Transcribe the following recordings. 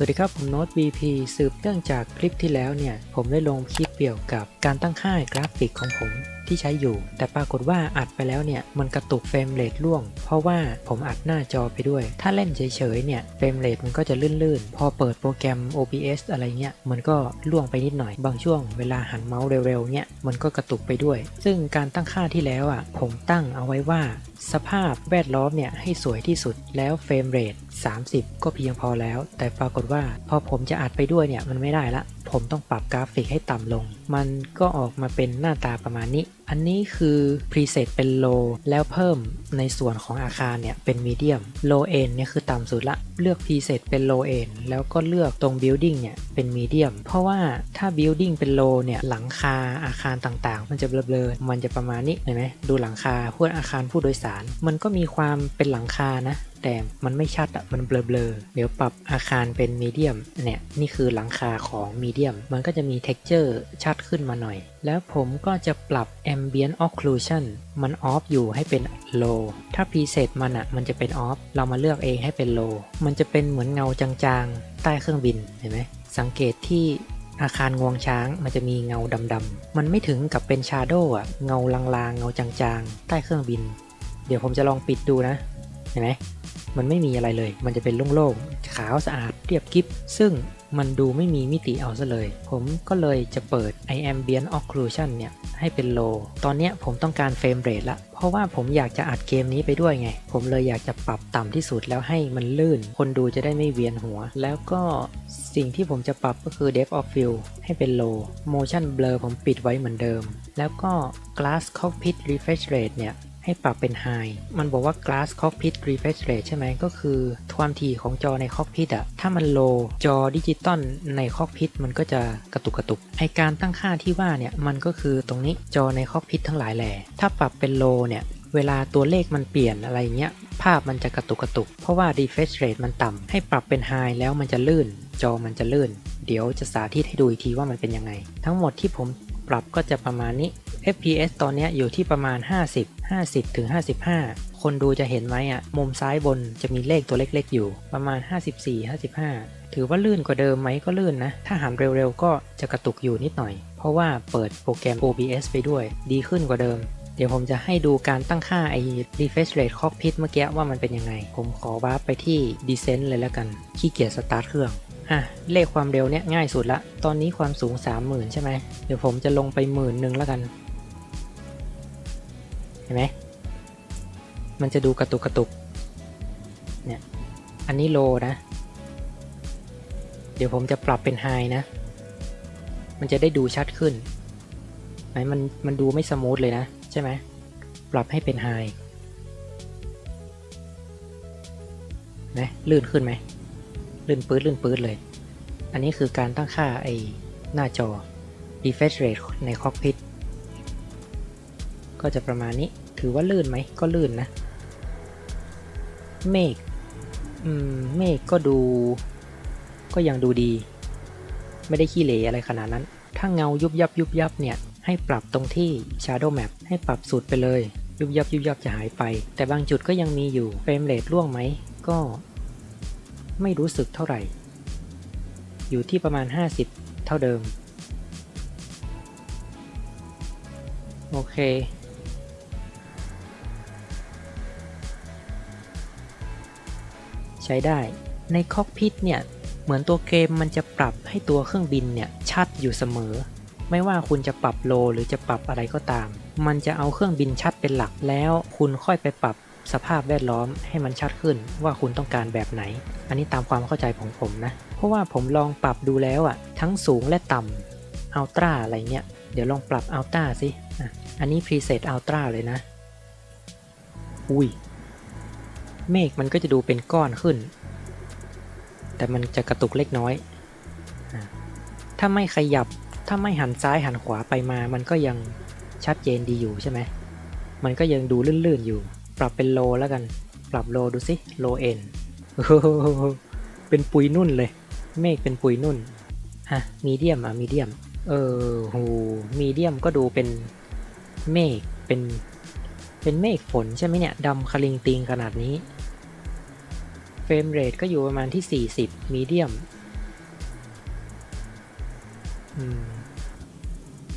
สวัสดีครับ ผมโน้ต BP สืบเนื่องจากคลิปที่แล้วเนี่ย ผมได้ลงคลิปเกี่ยวกับการตั้งค่ากราฟิกของผม ที่ใช้อยู่ แต่ปรากฏว่าอัดไปแล้วเนี่ยมันกระตุกเฟรมเรทล่วง เพราะว่าผมอัดหน้าจอไปด้วย ถ้าเล่นเฉยๆเนี่ยเฟรมเรทมันก็จะลื่นๆ พอเปิดโปรแกรม OBS อะไรเงี้ยมันก็ล่วงไปนิดหน่อย บางช่วงเวลาหันเมาส์เร็วๆเนี่ยมันก็กระตุกไปด้วย ซึ่งการตั้งค่าที่แล้วอะผมตั้งเอาไว้ว่า สภาพแวดล้อมเนี่ยให้สวยที่สุดแล้วเฟรมเรท30 ก็เพียงพอแล้ว แต่ปรากฏว่าพอผมจะอัดไปด้วยเนี่ยมันไม่ได้ละ ผมต้องปรับกราฟิกให้ต่ำลง มันก็ออกมาเป็นหน้าตาประมาณนี้ อันนี้คือพรีเซตเป็น low แล้วเพิ่มในส่วนของอาคารเนี่ยเป็น medium low end เนี่ยคือต่ำสุดละ เลือกพรีเซตเป็น low end แล้วก็เลือกตรง building เนี่ยเป็น medium เพราะว่าถ้า building เป็น low เนี่ยหลังคาอาคารต่างๆ มันจะเบลอๆมันจะประมาณนี้เห็นไหมดูหลังคาพวกอาคารผู้โดยสาร มันก็มีความเป็นหลังคานะ แต่มันไม่ชัดอะมันเบลอๆ เดี๋ยวปรับอาคารเป็นมีเดียมเนี่ยนี่คือหลังคาของมีเดียมมันก็จะมี texture ชัดขึ้นมาหน่อย แล้วผมก็จะปรับ ambient occlusion มัน off อยู่ให้เป็น low ถ้า preset มันอะมันจะเป็น off เรามาเลือกเองให้เป็น low มันจะเป็นเหมือนเงาจางๆ ใต้เครื่องบินเห็นไหมสังเกตที่อาคารงวงช้างมันจะมีเงาดำๆ มันไม่ถึงกับเป็น shadow อะเงาลางๆ เงาจางๆ ใต้เครื่องบิน เดี๋ยวผมจะลองปิดดูนะ เห็นไหม มันไม่มีอะไรเลย มันจะเป็นโล่งๆ ขาวสะอาดเรียบกิ๊บซึ่งมันดูไม่มีมิติเอาซะเลย ผมก็เลยจะเปิด i ambient occlusion เนี่ย ให้เป็น low ตอนเนี้ยผมต้องการเฟรมเรทละ เพราะว่าผมอยากจะอัดเกมนี้ไปด้วยไง ผมเลยอยากจะปรับต่ำที่สุดแล้วให้มันลื่น คนดูจะได้ไม่เวียนหัว แล้วก็สิ่งที่ผมจะปรับก็คือ depth of field ให้เป็น low motion blur ผมปิดไว้เหมือนเดิม แล้วก็ glass cockpit refresh rate เนี่ย ให้ปรับเป็น High มันบอกว่า Glass Cockpit Refresh Rate ใช่ไหมก็คือความถี่ของจอใน Cockpit อะถ้ามัน Low จอดิจิตอลใน Cockpit มันก็จะกระตุกกระตุกไอการตั้งค่าที่ว่าเนี่ยมันก็คือตรงนี้จอใน Cockpit ทั้งหลายแหล่ถ้าปรับเป็น Low เนี่ยเวลาตัวเลขมันเปลี่ยนอะไรเงี้ยภาพมันจะกระตุกกระตุก เพราะว่า refresh rate มันต่ำให้ปรับเป็น high แล้วมันจะลื่น จอมันจะลื่น เดี๋ยวจะสาธิตให้ดูอีกทีว่ามันเป็นยังไง ทั้งหมดที่ผมปรับก็จะประมาณนี้ FPS ตอนนี้อยู่ที่ประมาณ 50 50ถึง55 คนดูจะเห็นไหมอะ มุมซ้ายบนจะมีเลขตัวเล็กๆ อยู่ ประมาณ 54 55 ถือว่าลื่นกว่าเดิมไหมก็ลื่นนะ ถ้าหันเร็วๆ ก็จะกระตุกอยู่นิดหน่อย เพราะว่าเปิดโปรแกรม OBS ไปด้วย ดีขึ้นกว่าเดิม เดี๋ยวผมจะให้ดูการตั้งค่าไอ้ refresh rate cockpit เมื่อกี้ว่ามันเป็นยังไง ผมขอวาร์ปไปที่ descent เลยแล้วกัน ขี้เกียจสตาร์ทเครื่องอะเลขความเร็วเนี่ยง่ายสุดละ ตอนนี้ความสูง 30,000 ใช่ไหม เดี๋ยวผมจะลงไปหมื่นหนึ่งแล้วกัน ห็นไหมมันจะดูกระตุกกระตุกเนี่ยอันนี้โลนะ เดี๋ยวผมจะปรับเป็นไฮนะ มันจะได้ดูชัดขึ้นไหนมันมันดูไม่สมูทเลยนะ ใช่ไหมปรับให้เป็นไฮนะลื่นขึ้นไหมลื่นปื๊ดลื่นปื๊ดเลย อันนี้คือการตั้งค่าไอหน้าจอ refresh rate ใน cockpit ก็จะประมาณนี้ ถือว่าลื่นไหม ก็ลื่นนะ เมฆอืม เมฆก็ดู ก็ยังดูดี ไม่ได้ขี้เหร่อะไรขนาดนั้น ถ้าเงายุบยับยุบยับเนี่ย ให้ปรับตรงที่ shadow map ให้ปรับสุดไปเลย ยุบยับยุบยับจะหายไป แต่บางจุดก็ยังมีอยู่ เฟรมเรทร่วงไหม ก็ ไม่รู้สึกเท่าไหร่ อยู่ที่ประมาณ 50 เท่าเดิม โอเค ใช้ได้ ในคอกพิทเนี่ยเหมือนตัวเกมมันจะปรับให้ตัวเครื่องบินเนี่ยชัดอยู่เสมอ ไม่ว่าคุณจะปรับโลหรือจะปรับอะไรก็ตาม มันจะเอาเครื่องบินชัดเป็นหลักแล้ว คุณค่อยไปปรับสภาพแวดล้อมให้มันชัดขึ้นว่าคุณต้องการแบบไหน อันนี้ตามความเข้าใจของผมนะ เพราะว่าผมลองปรับดูแล้วอะทั้งสูงและต่ำอัลตร้าอะไรเงี้ยเดี๋ยวลองปรับอัลตร้าสิ อันนี้พรีเซตอัลตร้าเลยนะ อุ้ย เมฆมันก็จะดูเป็นก้อนขึ้น แต่มันจะกระตุกเล็กน้อย ถ้าไม่ขยับ ถ้าไม่หันซ้ายหันขวาไปมา มันก็ยังชัดเจนดีอยู่ใช่ไหม มันก็ยังดูลื่นๆอยู่ ปรับเป็นโลแล้วกัน ปรับโลดูสิ โลเอ็นเป็นปุยนุ่นเลย เมฆเป็นปุยนุ่นอะมีเดียมอะ มีเดียม เออโหมีเดียมก็ดูเป็นเมฆ เป็น เป็นเมฆฝนใช่ไหมเนี่ยดำคลิงติงขนาดนี้ เฟรมเรทก็อยู่ประมาณที่ 40 มีเดียม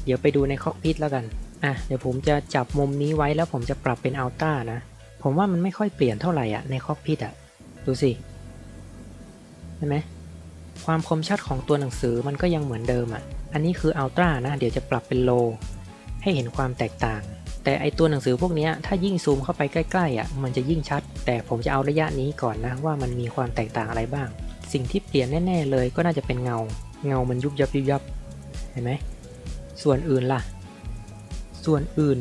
เดี๋ยวไปดูในคอกพิทแล้วกัน อะ เดี๋ยวผมจะจับมุมนี้ไว้แล้วผมจะปรับเป็นอัลต้านะ ผมว่ามันไม่ค่อยเปลี่ยนเท่าไหร่อะในคอกพิทอะ ดูสิ เห็นไหม ความคมชัดของตัวหนังสือมันก็ยังเหมือนเดิมอะ อันนี้คืออัลตร้านะ เดี๋ยวจะปรับเป็นโล ให้เห็นความแตกต่าง แต่ไอตัวหนังสือพวกนี้ถ้ายิ่งซูมเข้าไปใกล้ๆอะมันจะยิ่งชัด แต่ผมจะเอาระยะนี้ก่อนนะว่ามันมีความแตกต่างอะไรบ้าง สิ่งที่เปลี่ยนแน่ ๆ เลยก็น่าจะเป็นเงา เงามันยุบยับยุบยับเห็นไหมส่วนอื่นล่ะ ส่วนอื่น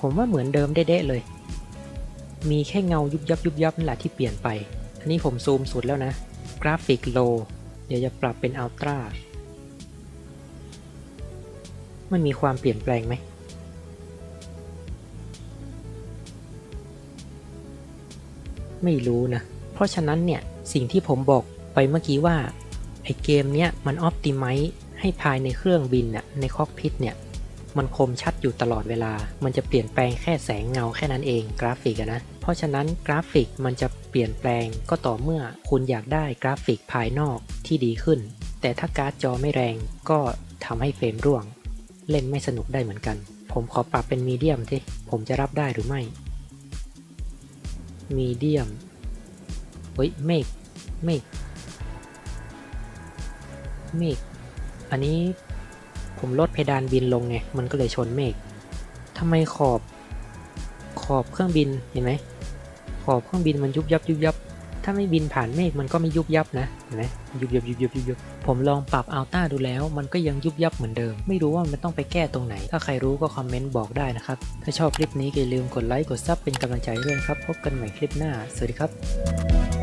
ผมว่าเหมือนเดิมเด๊ะๆเลย มีแค่เงายุบยับยุบยับนั่นแหละที่เปลี่ยนไป อันนี้ผมซูมสุดแล้วนะ กราฟิกโลเดี๋ยวจะปรับเป็นอัลตร้ามันมีความเปลี่ยนแปลงไหม ไม่รู้นะ เพราะฉะนั้นเนี่ยสิ่งที่ผมบอกไปเมื่อกี้ว่าไอเกมเนี้ยมันออ t ติไม e ให้ภายในเครื่องบินน่ะในคอกพิทเนี่ยมันคมชัดอยู่ตลอดเวลา มันจะเปลี่ยนแปลงแค่แสงเงาแค่นั้นเองกราฟิกนะ เพราะฉะนั้นกราฟิกมันจะเปลี่ยนแปลงก็ต่อเมื่อคุณอยากได้กราฟิกภายนอกที่ดีขึ้น แต่ถ้าการ์ดจอไม่แรงก็ทำให้เฟรมร่วง เล่นไม่สนุกได้เหมือนกัน ผมขอปรับเป็นมีเดียมที่ผมจะรับได้หรือไม่ มีเดียมเฮ้ยเมกเมกเมกอันนี้ผมลดเพดานบินลงไง มันก็เลยชนเมฆทำไมขอบ ขอบเครื่องบินเห็นไหม ขอบเครื่องบินมันยุบยับยุบยับ ถ้าไม่บินผ่านเมฆมันก็ไม่ยุบยับนะ เห็นไหมยุบยับยุบยับยุบยับ ผมลองปรับอัลต้าดูแล้วมันก็ยังยุบยับเหมือนเดิม ไม่รู้ว่ามันต้องไปแก้ตรงไหน ถ้าใครรู้ก็คอมเมนต์บอกได้นะครับ ถ้าชอบคลิปนี้อย่าลืมกดไลค์กดซับเป็นกำลังใจด้วยนะครับ พบกันใหม่คลิปหน้า สวัสดีครับ